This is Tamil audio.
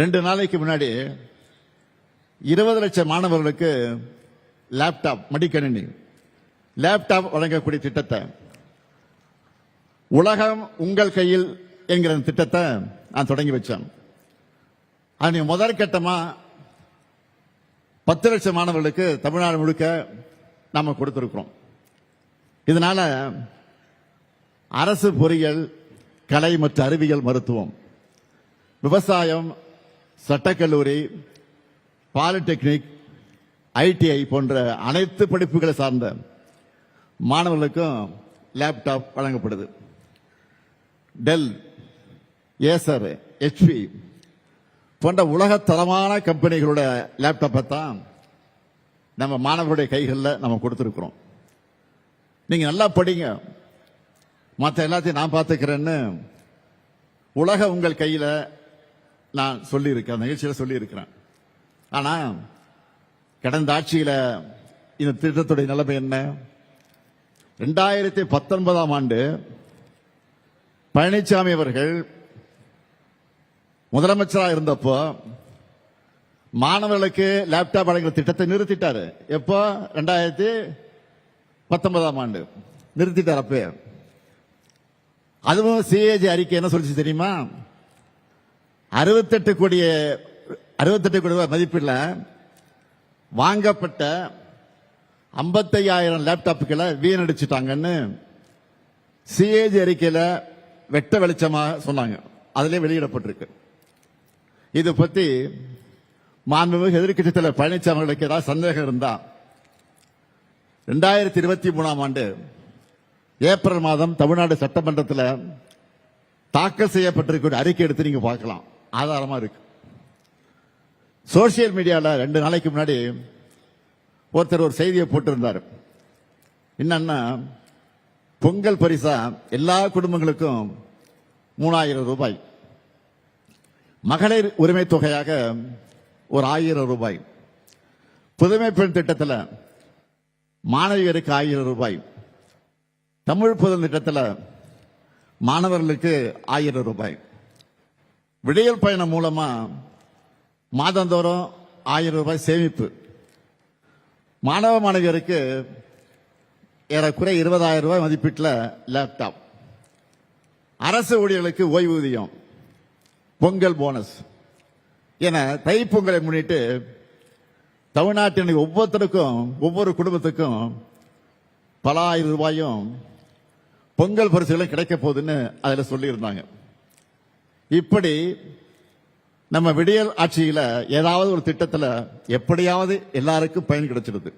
ரெண்டு நாளைக்கு முன்னாடி இருபது லட்சம் மாணவர்களுக்கு லேப்டாப் மடிக்கணினி லேப்டாப் வழங்கக்கூடிய திட்டத்தை உலகம் உங்கள் கையில் என்கிற திட்டத்தை நான் தொடங்கி வச்சேன். அது முதற்கட்டமா பத்து லட்சம் மாணவர்களுக்கு தமிழ்நாடு முழுக்க நாம கொடுத்திருக்கிறோம். இதனால அரசு பொறியியல் கலை மற்றும் அறிவியல் மருத்துவம் விவசாயம் சட்டக்கல்லூரி பாலிடெக்னிக் ஐடிஐ போன்ற அனைத்து படிப்புகளை சார்ந்த மாணவர்களுக்கும் லேப்டாப் வழங்கப்படுது. டெல் ஏசர் ஹெச்பி போன்ற உலகத்தரமான கம்பெனிகளோட லேப்டாப்பை தான் நம்ம மாணவர்களுடைய கைகளில் நம்ம கொடுத்துருக்குறோம். நீங்கள் நல்லா படிங்க. மற்ற எல்லாத்தையும் நான் பார்த்துக்கிறேன்னு உலக உங்கள் கையில் நான் சொல்லியிருக்கேன் நிகழ்ச்சியில் சொல்லியிருக்கிறேன். ஆனா கடந்த ஆட்சியில் இந்த திட்டத்துடைய நிலைமை என்ன? ரெண்டாயிரத்தி பத்தொன்பதாம் ஆண்டு பழனிசாமி அவர்கள் முதலமைச்சராக இருந்தப்போ மாணவர்களுக்கு லேப்டாப் வழங்குற திட்டத்தை நிறுத்திட்டாரு. எப்போ? ரெண்டாயிரத்தி பத்தொன்பதாம் ஆண்டு. நிறுத்திட்டார் அப்போ அதுவும் சிஏஜி அறிக்கை என்ன சொல்லிச்சு தெரியுமா? அறுபத்தெட்டு கோடி அறுபத்தெட்டு கோடி ரூபாய் மதிப்பில் வாங்கப்பட்ட ஐம்பத்தையாயிரம் லேப்டாப்புகளை வீணடிச்சிட்டாங்கன்னு சிஏஜி அறிக்கையில் வெட்ட வெளிச்சமாக சொன்னாங்க. அதிலே வெளியிடப்பட்டிருக்கு. இது பற்றி மாண்புமிகு எதிர்க்கட்சி தலைவர் பழனிசாமி அவர்களுக்கு ஏதாவது சந்தேகம் இருந்தா ரெண்டாயிரத்தி இருபத்தி மூணாம் ஆண்டு ஏப்ரல் மாதம் தமிழ்நாடு சட்டமன்றத்தில் தாக்கல் செய்யப்பட்டிருக்கிற அறிக்கை எடுத்து நீங்க பார்க்கலாம். ஆதாரமா இருக்கு. சோசியல் மீடியாவில் ரெண்டு நாளைக்கு முன்னாடி ஒருத்தர் ஒரு செய்தியை போட்டிருந்தார். என்னன்னா பொங்கல் பரிசா எல்லா குடும்பங்களுக்கும் மூணாயிரம் ரூபாய். மகளிர் உரிமை தொகையாக ஒரு ஆயிரம் ரூபாய். புதுமை பெண் திட்டத்தில் மாணவியருக்கு ஆயிரம் ரூபாய். தமிழ் புதல் திட்டத்தில் மாணவர்களுக்கு ஆயிரம் ரூபாய். விடியல் பயணம் மூலமா மாதந்தோறும் ஆயிரம் ரூபாய் சேமிப்பு. மாணவ மாணவியருக்கு ஏறக்குறைய இருபதாயிரம் ரூபாய் மதிப்பீட்டில் லேப்டாப் அரசு ஊழியர்களுக்கு ஓய்வூதியம் பொங்கல் போனஸ் என தைப்பொங்கலை முன்னிட்டு தமிழ்நாட்டின் ஒவ்வொருத்தருக்கும் ஒவ்வொரு குடும்பத்துக்கும் பல ஆயிரம் ரூபாயும் பொங்கல் பரிசுகளும் கிடைக்க போகுதுன்னு அதில் சொல்லியிருந்தாங்க. இப்படி நம்ம விடியல் ஆட்சியில ஏதாவது ஒரு திட்டத்தில் எப்படியாவது எல்லாருக்கும் பயன் கிடைச்சிடுது.